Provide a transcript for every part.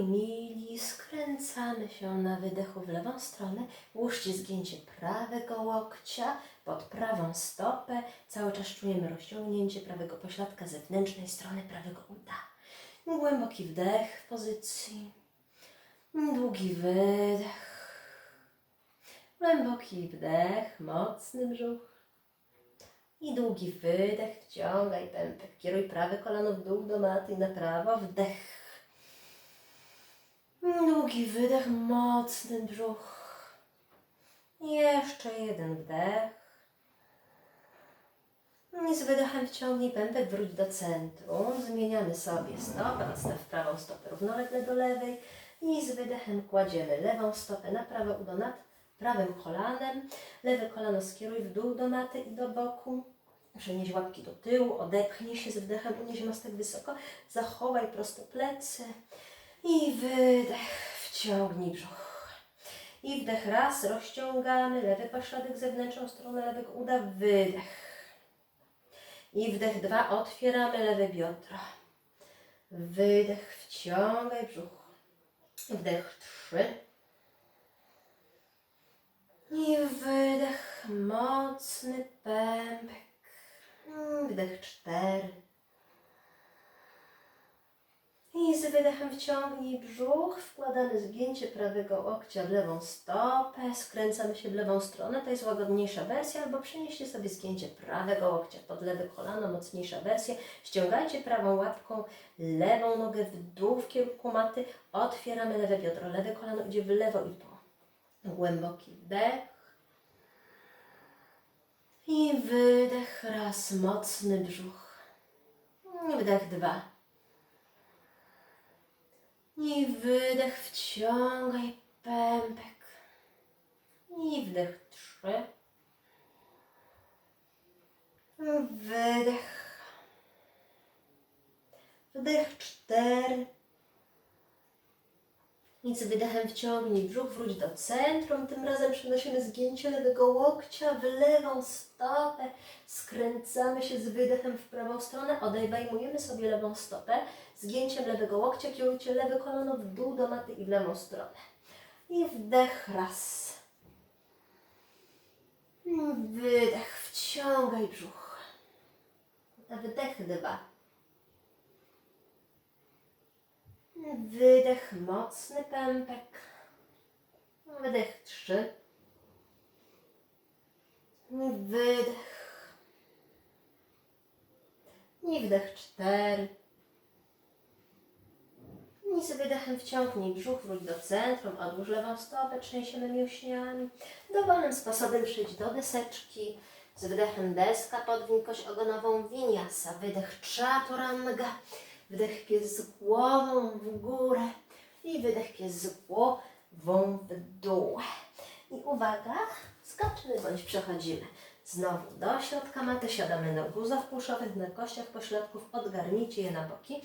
moi mili, skręcamy się na wydechu w lewą stronę. Łóżcie zgięcie prawego łokcia pod prawą stopę. Cały czas czujemy rozciągnięcie prawego pośladka zewnętrznej strony prawego uda. Głęboki wdech w pozycji. Długi wydech. Głęboki wdech, mocny brzuch. I długi wydech, wciągaj pępek. Kieruj prawe kolano w dół do maty i na prawo. Wdech. Długi wydech, mocny brzuch. Jeszcze jeden wdech. I z wydechem wciągnij pępek, wróć do centrum. Zmieniamy sobie stopę, odstaw prawą stopę równolegle do lewej. I z wydechem kładziemy lewą stopę na prawe udo nad prawym kolanem. Lewe kolano skieruj w dół do maty i do boku. Przenieś łapki do tyłu, odepchnij się z wdechem, unieś mostek wysoko. Zachowaj prosto plecy. I wydech, wciągnij brzuch. I wdech raz, rozciągamy lewy pośladek zewnętrzną stronę lewego uda, wydech. I wdech dwa, otwieramy lewe biodra. Wydech, wciągaj brzuch. Wdech trzy. I wydech, mocny pępek. Wdech cztery. I z wydechem wciągnij brzuch, wkładamy zgięcie prawego łokcia w lewą stopę, skręcamy się w lewą stronę, to jest łagodniejsza wersja, albo przenieście sobie zgięcie prawego łokcia pod lewe kolano, mocniejsza wersja. Ściągajcie prawą łapką, lewą nogę w dół w kierunku maty, otwieramy lewe biodro, lewe kolano idzie w lewo i po. Głęboki wdech. I wydech raz, mocny brzuch. Wdech dwa. I wydech, wciągaj pępek. I wdech trzy. Wydech. Wdech cztery. Z wydechem wciągnij brzuch, wróć do centrum. Tym razem przenosimy zgięcie lewego łokcia w lewą stopę. Skręcamy się z wydechem w prawą stronę. Odejmujemy sobie lewą stopę. Zgięciem lewego łokcia kierujcie lewe kolano w dół do maty i w lewą stronę. I wdech raz. Wydech, wciągaj brzuch. Wdech dwa. Wydech, mocny pępek. Wydech trzy. Wydech. I wdech cztery. I z wydechem wciągnij brzuch, wróć do centrum, odłóż lewą stopę, trzęsiemy mięśniami. Dowolnym sposobem przyjdź do deseczki. Z wydechem deska, podwiń kość ogonową, winiasa. Wydech chaturanga. Wdech pies z głową w górę i wydech pies z głową w dół. I uwaga, skaczemy bądź przechodzimy. Znowu do środka maty, siadamy na guzach puszowych, na kościach pośladków, odgarnijcie je na boki.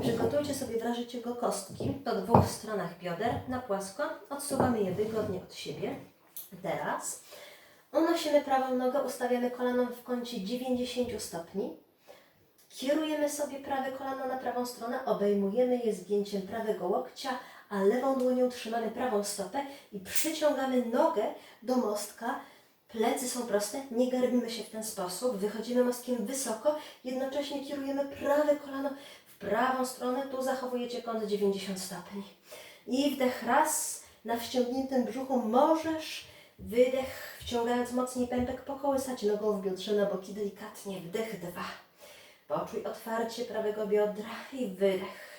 Przygotujcie sobie w razie czego kostki po dwóch stronach bioder na płasko. Odsuwamy je wygodnie od siebie. Teraz unosimy prawą nogę, ustawiamy kolano w kącie 90 stopni. Kierujemy sobie prawe kolano na prawą stronę, obejmujemy je zgięciem prawego łokcia, a lewą dłonią trzymamy prawą stopę i przyciągamy nogę do mostka. Plecy są proste, nie garbimy się w ten sposób, wychodzimy mostkiem wysoko, jednocześnie kierujemy prawe kolano w prawą stronę, tu zachowujecie kąt 90 stopni. I wdech raz, na wciągniętym brzuchu możesz, wydech, wciągając mocniej pępek, pokołysać nogą w biodrze na boki delikatnie, wdech dwa. Poczuj otwarcie prawego biodra i wydech.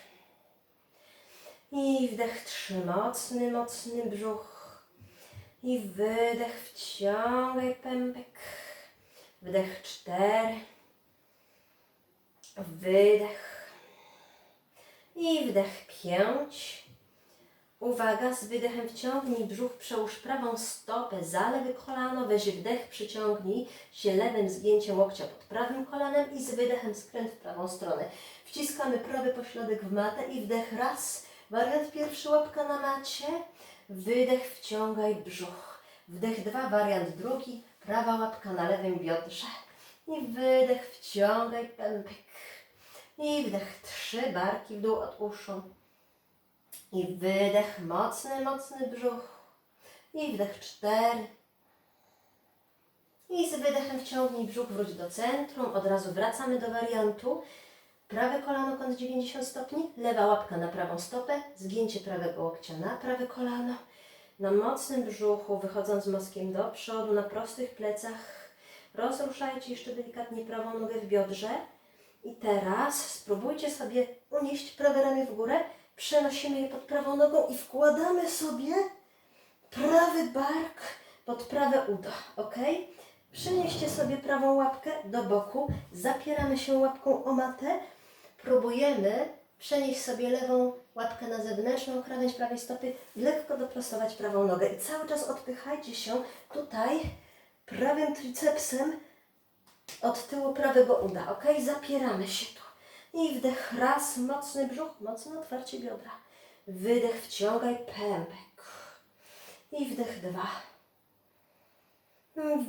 I wdech trzy, mocny, mocny brzuch. I wydech, wciągaj pępek. Wdech cztery. Wydech. I wdech pięć. Uwaga, z wydechem wciągnij brzuch, przełóż prawą stopę za lewe kolano, weź wdech, przyciągnij się lewym zgięciem łokcia pod prawym kolanem i z wydechem skręt w prawą stronę. Wciskamy prawy pośladek w matę i wdech raz, wariant pierwszy łapka na macie, wydech, wciągaj brzuch. Wdech dwa, wariant drugi, prawa łapka na lewym biodrze i wydech, wciągaj pępek. I wdech trzy, barki w dół od uszu. I wydech, mocny, mocny brzuch. I wdech cztery. I z wydechem wciągnij brzuch, wróć do centrum. Od razu wracamy do wariantu. Prawe kolano kąt 90 stopni, lewa łapka na prawą stopę, zgięcie prawego łokcia na prawe kolano. Na mocnym brzuchu, wychodząc moskiem do przodu, na prostych plecach. Rozruszajcie jeszcze delikatnie prawą nogę w biodrze. I teraz spróbujcie sobie unieść prawe ramię w górę. Przenosimy je pod prawą nogą i wkładamy sobie prawy bark pod prawe udo, ok? Przenieście sobie prawą łapkę do boku, zapieramy się łapką o matę, próbujemy przenieść sobie lewą łapkę na zewnętrzną krawędź prawej stopy i lekko doprostować prawą nogę. I cały czas odpychajcie się tutaj prawym tricepsem od tyłu prawego uda, ok? Zapieramy się. I wdech raz, mocny brzuch, mocne otwarcie biodra. Wydech, wciągaj pępek. I wdech dwa.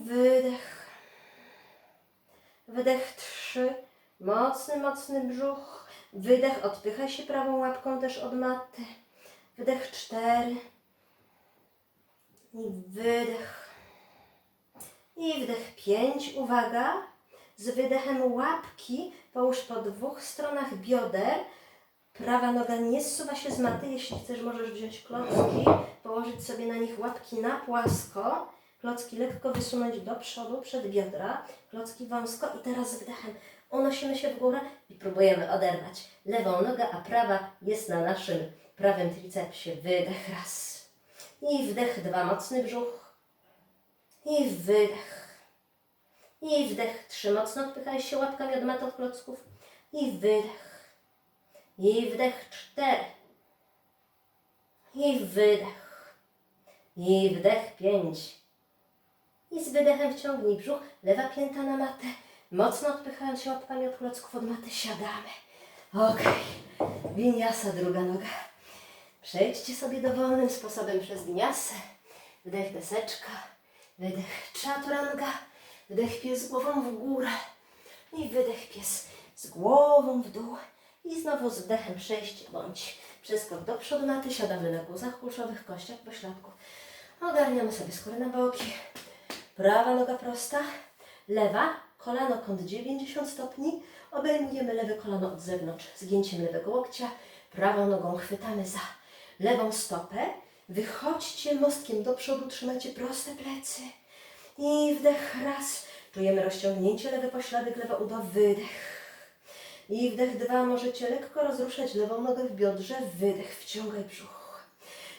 Wydech. Wydech trzy. Mocny, mocny brzuch. Wydech, odpychaj się prawą łapką też od maty. Wydech cztery. I wydech. I wdech pięć. Uwaga. Z wydechem łapki połóż po dwóch stronach bioder. Prawa noga nie zsuwa się z maty. Jeśli chcesz, możesz wziąć klocki, położyć sobie na nich łapki na płasko. Klocki lekko wysunąć do przodu, przed biodra. Klocki wąsko i teraz z wdechem unosimy się w górę i próbujemy oderwać lewą nogę, a prawa jest na naszym prawym tricepsie. Wydech raz. I wdech dwa, mocny brzuch. I wydech. I wdech trzy, mocno odpychaj się łapkami od maty od klocków. I wydech. I wdech cztery. I wydech. I wdech pięć. I z wydechem wciągnij brzuch, lewa pięta na matę. Mocno odpychając się łapkami od klocków od maty, siadamy. Okej. Winiasa, druga noga. Przejdźcie sobie dowolnym sposobem przez winiasę. Wdech deseczka, wydech chaturanga, wdech pies głową w górę i wydech pies z głową w dół. I znowu z wdechem przejście bądź przeskok do przodu maty, siadamy na guzach kulszowych, kościach, pośladku. Ogarniamy sobie skórę na boki. Prawa noga prosta, lewa, kolano kąt 90 stopni. Obejmujemy lewe kolano od zewnątrz, zgięciem lewego łokcia. Prawą nogą chwytamy za lewą stopę. Wychodźcie mostkiem do przodu, trzymajcie proste plecy. I wdech raz. Czujemy rozciągnięcie lewy pośladek, lewa udo, wydech. I wdech dwa, możecie lekko rozruszać lewą nogę w biodrze, wydech, wciągaj brzuch.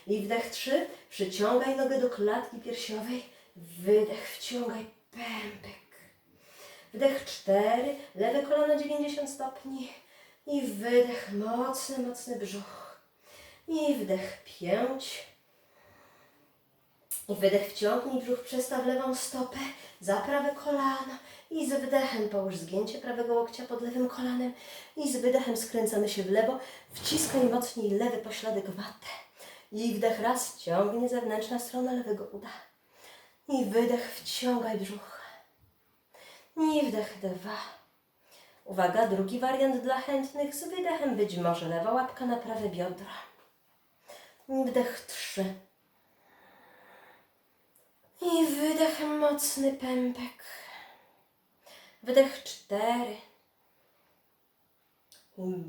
I wdech trzy, przyciągaj nogę do klatki piersiowej, wydech, wciągaj pępek. Wdech cztery, lewe kolano 90 stopni i wydech, mocny, mocny brzuch. I wdech pięć. I wydech wciągnij brzuch, przestaw lewą stopę za prawe kolano i z wydechem połóż zgięcie prawego łokcia pod lewym kolanem i z wydechem skręcamy się w lewo, wciskaj mocniej lewy pośladek w matę. I wdech raz, ciągnie zewnętrzna strona lewego uda. I wydech, wciągaj brzuch. I wdech dwa. Uwaga, drugi wariant dla chętnych z wydechem być może lewa łapka na prawe biodro. Wdech trzy. I wydech mocny pępek. Wydech cztery.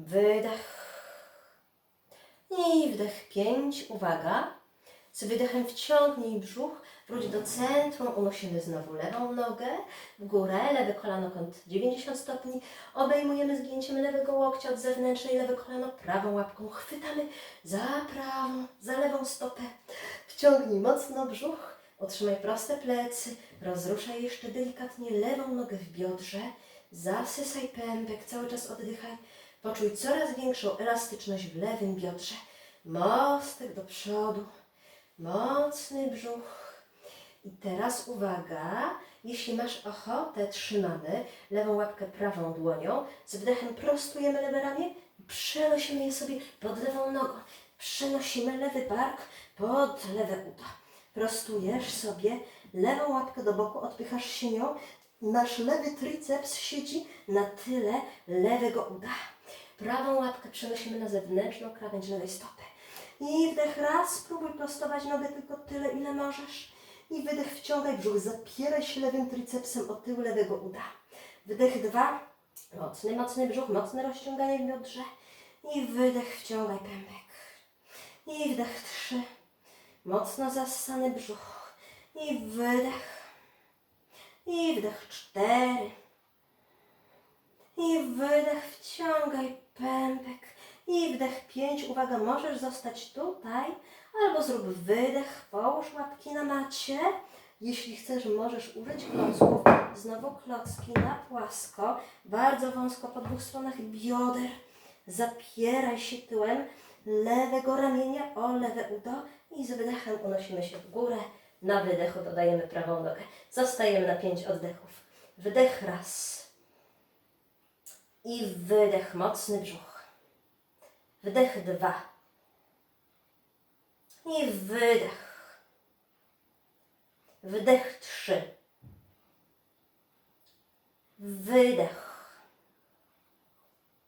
Wydech. I wdech pięć. Uwaga. Z wydechem wciągnij brzuch, wróć do centrum, unosimy znowu lewą nogę w górę, lewe kolano kąt 90 stopni, obejmujemy zgięciem lewego łokcia od zewnętrznej, lewe kolano prawą łapką, chwytamy za prawą, za lewą stopę, wciągnij mocno brzuch, otrzymaj proste plecy, rozruszaj jeszcze delikatnie lewą nogę w biodrze, zasysaj pępek, cały czas oddychaj, poczuj coraz większą elastyczność w lewym biodrze, mostek do przodu, Mocny brzuch. I teraz uwaga, jeśli masz ochotę, trzymamy lewą łapkę prawą dłonią, z wdechem prostujemy lewe ramię i przenosimy je sobie pod lewą nogą. Przenosimy lewy bark pod lewe udo. Prostujesz sobie lewą łapkę do boku, odpychasz się nią. Nasz lewy triceps siedzi na tyle lewego uda. Prawą łapkę przenosimy na zewnętrzną krawędź lewej stopy. I wdech raz, spróbuj prostować nogę tylko tyle, ile możesz. I wydech, wciągaj brzuch, zapieraj się lewym tricepsem o tył lewego uda. Wdech dwa, mocny, mocny brzuch, mocne rozciąganie w biodrze. I wydech, wciągaj pępek. I wdech trzy, mocno zassany brzuch. I wydech. I wdech cztery. I wydech, wciągaj pępek. I wdech pięć. Uwaga, możesz zostać tutaj, albo zrób wydech, połóż łapki na macie. Jeśli chcesz, możesz użyć klocków. Znowu klocki na płasko, bardzo wąsko po dwóch stronach bioder. Zapieraj się tyłem lewego ramienia o lewe udo i z wydechem unosimy się w górę. Na wydechu dodajemy prawą nogę. Zostajemy na pięć oddechów. Wdech raz. I wydech, mocny brzuch. Wdech dwa. I wydech. Wdech trzy. Wydech.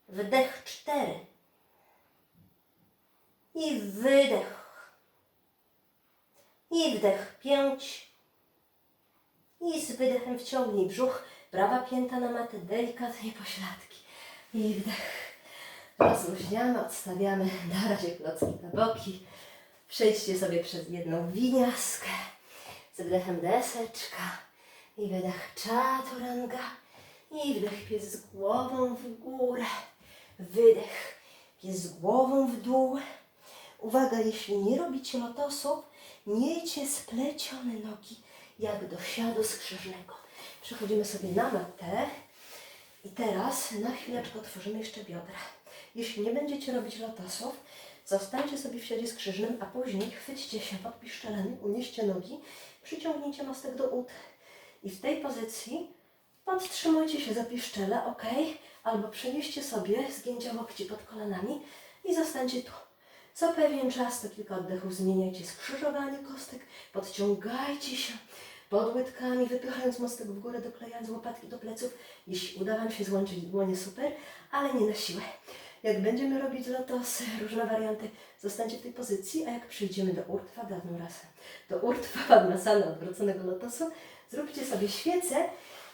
Wdech cztery. I wydech. I wdech pięć. I z wydechem wciągnij brzuch. Prawa pięta na matę, delikatnie pośladki. I wdech. Rozluźniamy, odstawiamy na razie klocki na boki. Przejdźcie sobie przez jedną winiaskę. Z wdechem deseczka. I wydech czaturanga. I wdech pies z głową w górę. Wydech pies z głową w dół. Uwaga, jeśli nie robicie lotosów, miejcie splecione nogi jak do siadu skrzyżnego. Przechodzimy sobie na matę i teraz na chwileczkę otworzymy jeszcze biodra. Jeśli nie będziecie robić lotosów, zostańcie sobie w siadzie skrzyżnym, a później chwyćcie się pod piszczelami, unieście nogi, przyciągnijcie mostek do ud. I w tej pozycji podtrzymujcie się za piszczele, ok? Albo przenieście sobie zgięcia łokci pod kolanami i zostańcie tu. Co pewien czas, to kilka oddechów, zmieniajcie skrzyżowanie kostek, podciągajcie się pod łydkami, wypychając mostek w górę, doklejając łopatki do pleców. Jeśli uda Wam się złączyć dłonie, super, ale nie na siłę. Jak będziemy robić lotosy, różne warianty, zostańcie w tej pozycji, a jak przejdziemy do Urtwa Padmasana, do Urtwa Padmasana, odwróconego lotosu, zróbcie sobie świecę.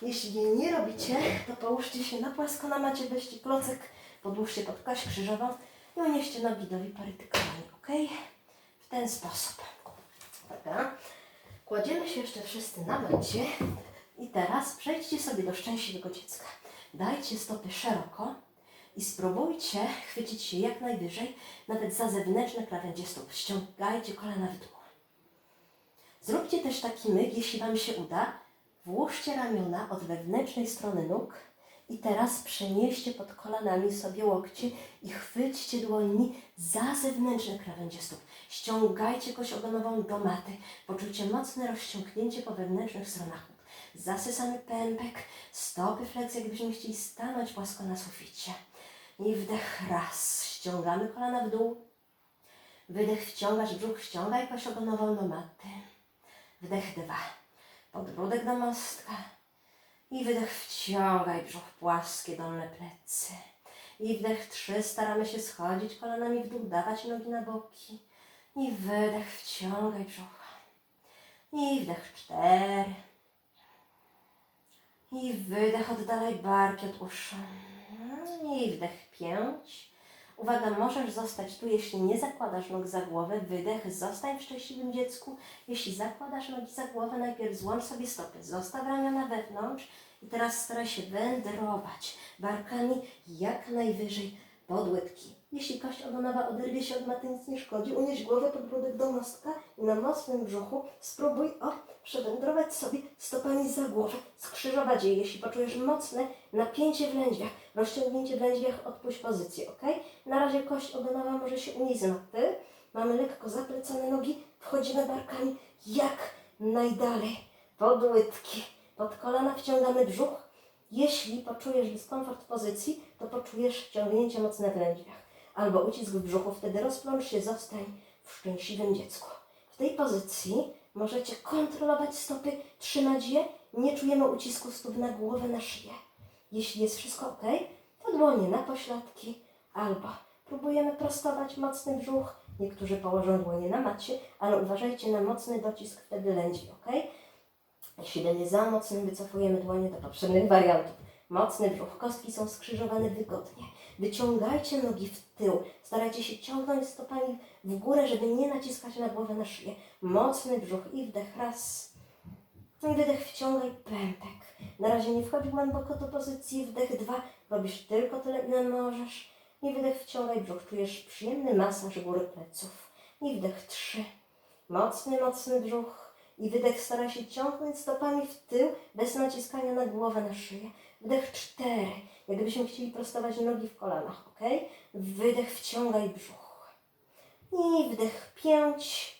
Jeśli nie robicie, to połóżcie się na płasko na macie, weźcie klocek, podłóżcie pod kość krzyżową i unieście nogi do wiparytykami, ok? W ten sposób. Dobra. Kładziemy się jeszcze wszyscy na macie i teraz przejdźcie sobie do szczęśliwego dziecka. Dajcie stopy szeroko i spróbujcie chwycić się jak najwyżej, nawet za zewnętrzne krawędzie stóp. Ściągajcie kolana w dół. Zróbcie też taki myk, jeśli Wam się uda. Włóżcie ramiona od wewnętrznej strony nóg i teraz przenieście pod kolanami sobie łokcie i chwyćcie dłońmi za zewnętrzne krawędzie stóp. Ściągajcie kość ogonową do maty. Poczujcie mocne rozciągnięcie po wewnętrznych stronach nóg. Zasysamy pępek, stopy flex, jakbyśmy chcieli stanąć płasko na suficie. I wdech raz, ściągamy kolana w dół. Wydech, wciągasz brzuch, ściągaj kość ogonową do maty. Wdech dwa, podbródek do mostka. I wydech, wciągaj brzuch, płaskie dolne plecy. I wdech trzy, staramy się schodzić kolanami w dół, dawać nogi na boki. I wydech, wciągaj brzuch. I wdech cztery. I wydech, oddalaj barki od uszu. I wdech pięć. Uwaga, możesz zostać tu, jeśli nie zakładasz nóg za głowę. Wydech, zostań w szczęśliwym dziecku. Jeśli zakładasz nogi za głowę, najpierw złącz sobie stopy. Zostaw ramiona wewnątrz i teraz staraj się wędrować barkami jak najwyżej pod łydki. Jeśli kość ogonowa oderwie się od maty, nic nie szkodzi. Unieś głowę podbródek do mostka i na mocnym brzuchu spróbuj o przewędrować sobie stopami za głowę, skrzyżować je. Jeśli poczujesz mocne napięcie w lędźwiach, rozciągnięcie lędźwiach, odpuść pozycję, ok? Na razie kość ogonowa może się unieść z maty. Mamy lekko zaplecone nogi, wchodzimy barkami jak najdalej pod łydki. Pod kolana wciągamy brzuch. Jeśli poczujesz dyskomfort w pozycji, to poczujesz wciągnięcie mocne w lędźwiach albo ucisk w brzuchu. Wtedy rozplącz się, zostań w szczęśliwym dziecku. W tej pozycji możecie kontrolować stopy, trzymać je. Nie czujemy ucisku stóp na głowę, na szyję. Jeśli jest wszystko ok, to dłonie na pośladki albo próbujemy prostować mocny brzuch Niektórzy położą dłonie na macie, ale uważajcie na mocny docisk wtedy lędźwi, ok? Jeśli będzie za mocny, wycofujemy dłonie do poprzednich wariantów. Mocny brzuch, kostki są skrzyżowane wygodnie. Wyciągajcie nogi w tył. Starajcie się ciągnąć stopami w górę, żeby nie naciskać na głowę, na szyję. Mocny brzuch i wdech raz. I wydech wciągaj pępek. Na razie nie wchodź głęboko do pozycji. Wdech dwa. Robisz tylko tyle, ile możesz. I wydech wciągaj brzuch. Czujesz przyjemny masaż góry pleców. I wdech trzy. Mocny, mocny brzuch. I wydech stara się ciągnąć stopami w tył, bez naciskania na głowę, na szyję. Wdech cztery. Jakbyśmy chcieli prostować nogi w kolanach, ok? Wydech wciągaj brzuch. I wdech pięć.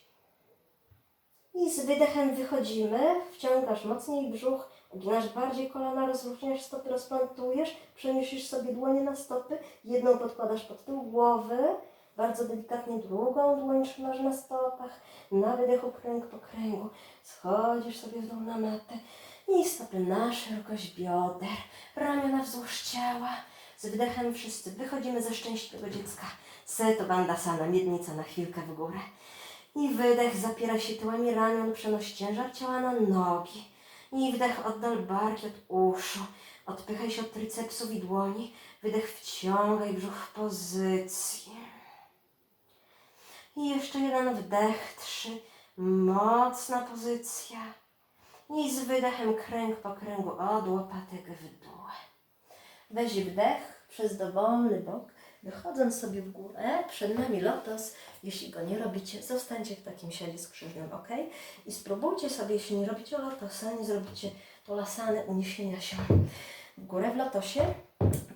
I z wydechem wychodzimy. Wciągasz mocniej brzuch, ginasz bardziej kolana, rozluźniasz stopy, rozplantujesz, przeniesiesz sobie dłonie na stopy, jedną podkładasz pod tył głowy, bardzo delikatnie drugą dłoń trzymasz na stopach, na wydechu kręg po kręgu, schodzisz sobie w dół na matę. I stopy na szerokość bioder, ramiona wzdłuż ciała, z wydechem wszyscy wychodzimy. Ze szczęśliwego dziecka, seto bandasana, miednica na chwilkę w górę. I wydech, zapiera się tyłami ramion, przenoś ciężar ciała na nogi. I wdech, oddal barki od uszu. Odpychaj się od tricepsów i dłoni. Wydech, wciągaj brzuch w pozycję. I jeszcze jeden wdech, trzy. Mocna pozycja. I z wydechem kręg po kręgu od łopatek w dół. Weź wdech przez dowolny bok, wychodząc sobie w górę, przed nami lotos. Jeśli go nie robicie, zostańcie w takim siadzie skrzyżnym, ok? I spróbujcie sobie, jeśli nie robicie lotosa, nie zrobicie polasane uniesienia się w górę w lotosie,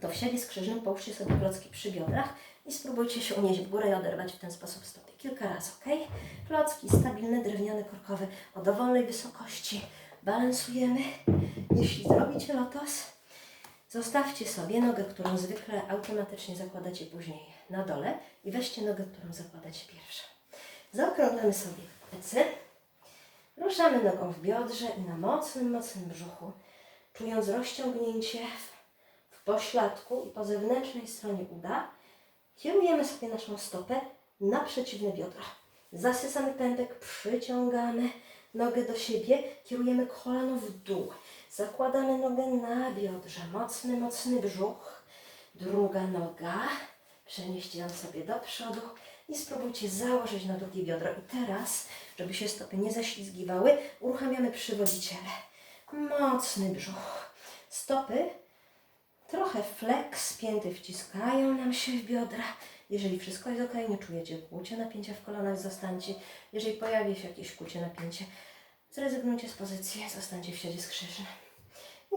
to w siadzie skrzyżnym połóżcie sobie klocki przy biodrach i spróbujcie się unieść w górę i oderwać w ten sposób stopy. Kilka razy, ok? Klocki stabilne, drewniane, korkowe o dowolnej wysokości. Balansujemy. Jeśli zrobicie lotos, Zostawcie sobie nogę, którą zwykle automatycznie zakładacie później na dole i weźcie nogę, którą zakładacie pierwsza. Zaokrąglamy sobie plecy. Ruszamy nogą w biodrze i na mocnym, mocnym brzuchu, czując rozciągnięcie w, pośladku i po zewnętrznej stronie uda, kierujemy sobie naszą stopę na przeciwne biodra. Zasysamy pępek, przyciągamy nogę do siebie, kierujemy kolano w dół. Zakładamy nogę na biodrze, mocny, mocny brzuch. Druga noga, przenieście ją sobie do przodu i spróbujcie założyć na drugie biodro. I teraz, żeby się stopy nie zaślizgiwały, uruchamiamy przywodziciele. Mocny brzuch. Stopy trochę flex, pięty wciskają nam się w biodra. Jeżeli wszystko jest ok, nie czujecie kłucie, napięcia w kolanach, zostańcie. Jeżeli pojawi się jakieś kłucie, napięcie, zrezygnujcie z pozycji, zostańcie w siadzie skrzyżnym.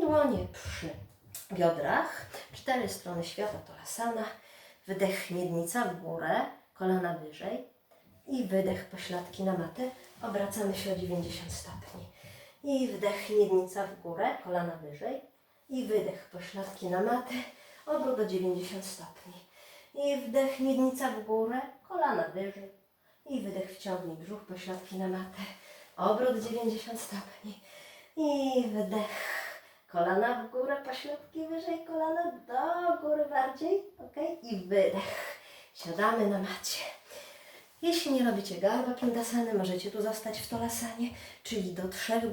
Dłonie przy biodrach, cztery strony świata to lasana, wydech miednica w górę, kolana wyżej. I wydech pośladki na matę, obracamy się o 90 stopni. I wdech miednica w górę, kolana wyżej. I wydech pośladki na matę, obrót o 90 stopni. I wdech miednica w górę, kolana wyżej. I wydech wciągnij brzuch pośladki na matę, obrót 90 stopni. I wdech Kolana w górę, pośladki wyżej, kolana do góry bardziej, ok? I wydech. Siadamy na macie. Jeśli nie robicie garba pindasany, możecie tu zostać w tolasanie, czyli do trzech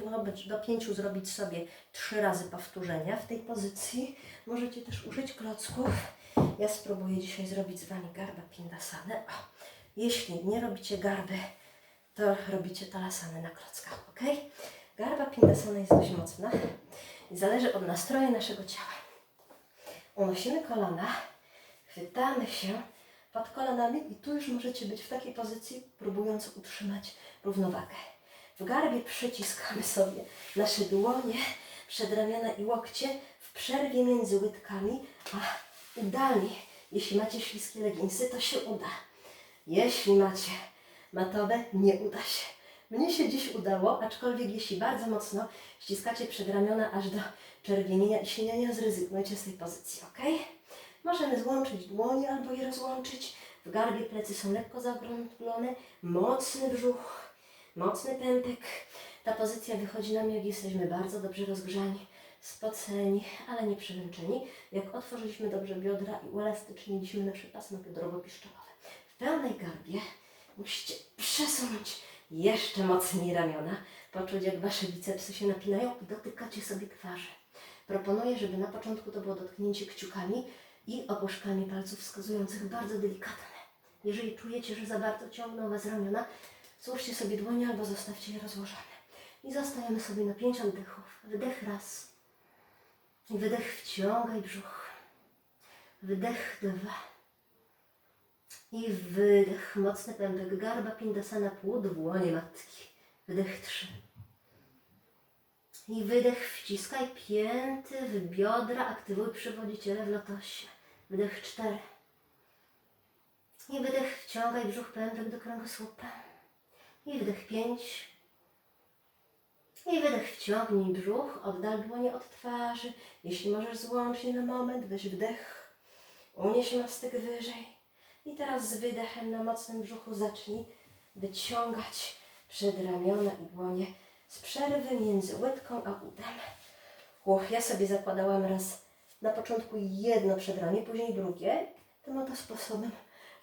do pięciu zrobić sobie trzy razy powtórzenia w tej pozycji. Możecie też użyć klocków. Ja spróbuję dzisiaj zrobić z Wami garba pindasany. O, jeśli nie robicie garby, to robicie tolasany na klockach, ok? Garba pindasana jest dość mocna zależy od nastroju naszego ciała. Unosimy kolana, chwytamy się pod kolanami i tu już możecie być w takiej pozycji, próbując utrzymać równowagę. W garbie przyciskamy sobie nasze dłonie, przedramiona i łokcie w przerwie między łydkami, a udami, jeśli macie śliskie leginsy, to się uda. Jeśli macie matowe, nie uda się. Mnie się dziś udało, aczkolwiek jeśli bardzo mocno ściskacie przedramiona aż do czerwienienia i sinienia, zrezygnujcie z tej pozycji, ok? Możemy złączyć dłonie albo je rozłączyć. W garbie plecy są lekko zaokrąglone, mocny brzuch, mocny pępek. Ta pozycja wychodzi nam, jak jesteśmy bardzo dobrze rozgrzani, spoceni, ale nie przemęczeni. Jak otworzyliśmy dobrze biodra i uelastyczniliśmy nasze pasmo biodrowo-piszczelowe. W pełnej garbie Musicie przesunąć jeszcze mocniej ramiona, poczuć jak Wasze bicepsy się napinają i dotykacie sobie twarzy. Proponuję, żeby na początku to było dotknięcie kciukami i opuszkami palców wskazujących bardzo delikatne. Jeżeli czujecie, że za bardzo ciągną Was ramiona, złóżcie sobie dłonie albo zostawcie je rozłożone. I zostajemy sobie na pięć oddechów. Wdech raz. Wydech wciągaj brzuch. Wdech dwa. I wydech, mocny pępek, garba, pindasana, płód, dłonie matki. Wdech trzy. I wydech, wciskaj pięty w biodra, aktywuj przywodziciele w lotosie. Wdech cztery. I wydech, wciągaj brzuch, pępek do kręgosłupa. I wdech pięć. I wydech, wciągnij brzuch, oddal dłonie od twarzy. Jeśli możesz złącznie na moment, weź wdech, unieś mastyk wyżej. I teraz z wydechem na mocnym brzuchu zacznij wyciągać przedramiona i dłonie z przerwy między łydką a udem. Uch, ja sobie zakładałam raz na początku jedno przedramię, później drugie. Tym oto sposobem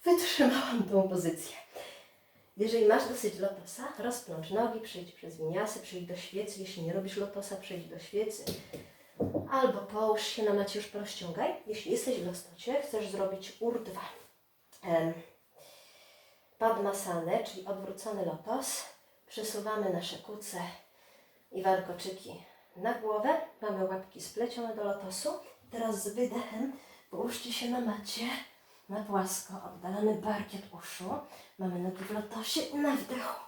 wytrzymałam tą pozycję. Jeżeli masz dosyć lotosa, rozplącz nogi, przejdź przez winiasy, przejdź do świecy. Jeśli nie robisz lotosa, przejdź do świecy. Albo połóż się na macie, już. Jeśli jesteś w lostocie, chcesz zrobić urdwa. Padmasanę, czyli odwrócony lotos. Przesuwamy nasze kuce i warkoczyki na głowę. Mamy łapki splecione do lotosu. Teraz z wydechem połóżcie się na macie, na płasko. Oddalamy barki od uszu. Mamy nogi w lotosie i na wdechu.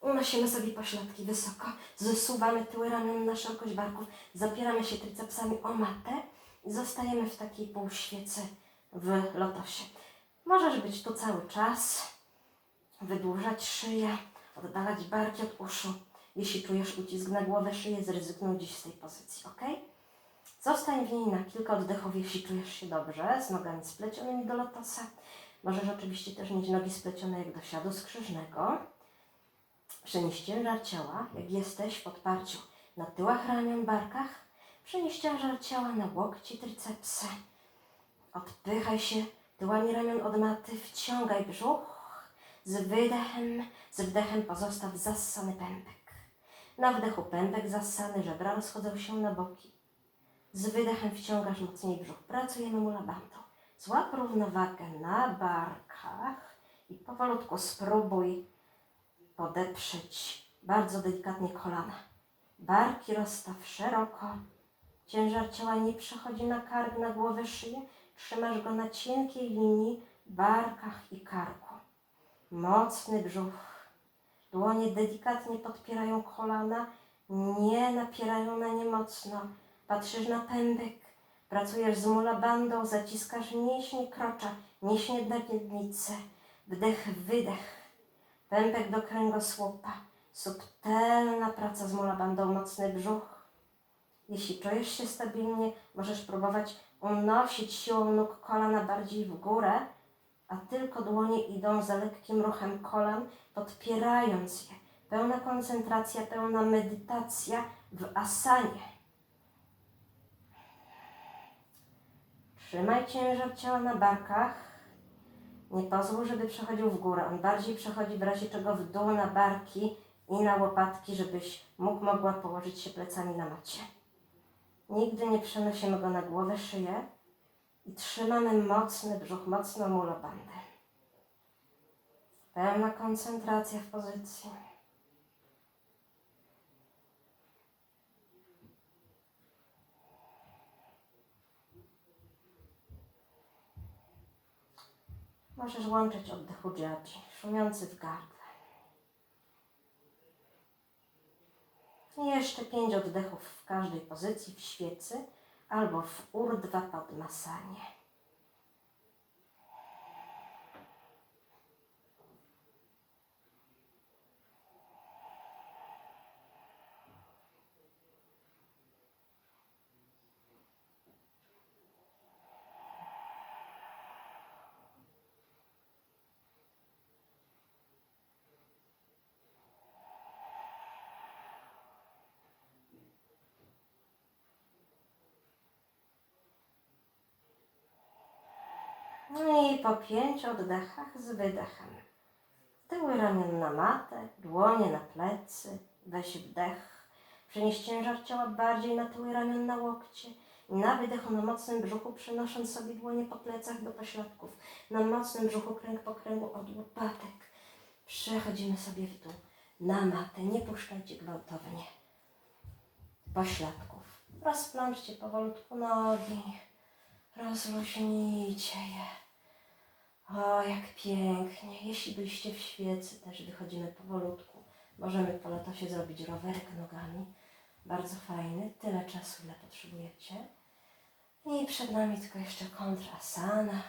Unosimy sobie pośladki wysoko, zsuwamy tyły ramion na szerokość barków, zapieramy się tricepsami o matę i zostajemy w takiej półświece w lotosie. Możesz być tu cały czas, wydłużać szyję, oddalać barki od uszu. Jeśli czujesz ucisk na głowę, szyję, zrezygnuj dziś z tej pozycji, ok? Zostań w niej na kilka oddechów, jeśli czujesz się dobrze, z nogami splecionymi do lotosa. Możesz oczywiście też mieć nogi splecione jak do siadu skrzyżnego. Przenieś ciężar ciała, jak jesteś w podparciu na tyłach ramion, barkach. Przenieś ciężar ciała na łokci, tricepsy. Odpychaj się tyłami ramion od maty, wciągaj brzuch. Z wydechem, z wdechem pozostaw zassany pępek. Na wdechu pępek zassany, żebra rozchodzą się na boki. Z wydechem wciągasz mocniej brzuch. Pracujemy mula bandą. Złap równowagę na barkach i powolutku spróbuj podeprzeć bardzo delikatnie kolana. Barki rozstaw szeroko. Ciężar ciała nie przechodzi na kark, na głowę, szyję. Trzymasz go na cienkiej linii, barkach i karku. Mocny brzuch. Dłonie delikatnie podpierają kolana, nie napierają na nie mocno. Patrzysz na pępek, pracujesz z mula bandą, zaciskasz mięśnie krocza, mięśnie miednicę. Wdech, wydech. Pępek do kręgosłupa. Subtelna praca z molabandą, mocny brzuch. Jeśli czujesz się stabilnie, możesz próbować unosić siłą nóg kolana bardziej w górę, a tylko dłonie idą za lekkim ruchem kolan, podpierając je. Pełna koncentracja, pełna medytacja w asanie. Trzymaj ciężar ciała na barkach. Nie pozwól, żeby przechodził w górę. On bardziej przechodzi w razie czego w dół na barki i na łopatki, żebyś mógł, mogła położyć się plecami na macie. Nigdy nie przenosimy go na głowę, szyję i trzymamy mocny brzuch, mocno mulobandę. Pełna koncentracja w pozycji. Możesz łączyć oddechu dżadzi, szumiący w gardle. I jeszcze pięć oddechów w każdej pozycji, w świecy albo w urdhva padmasanie. No i po pięciu oddechach z wydechem. Tyły ramion na matę, dłonie na plecy. Weź wdech. Przenieś ciężar ciała bardziej na tyły ramion na łokcie. I na wydechu na mocnym brzuchu przenosząc sobie dłonie po plecach do pośladków. Na mocnym brzuchu kręg po kręgu od łopatek. Przechodzimy sobie w dół. Na matę. Nie puszczajcie gwałtownie. Pośladków. Rozplączcie powolutku nogi. Rozluźnijcie je. O, jak pięknie. Jeśli byliście w świecy, też wychodzimy powolutku. Możemy po lotosie zrobić rowerek nogami. Bardzo fajny. Tyle czasu, ile potrzebujecie. I przed nami tylko jeszcze kontrasana.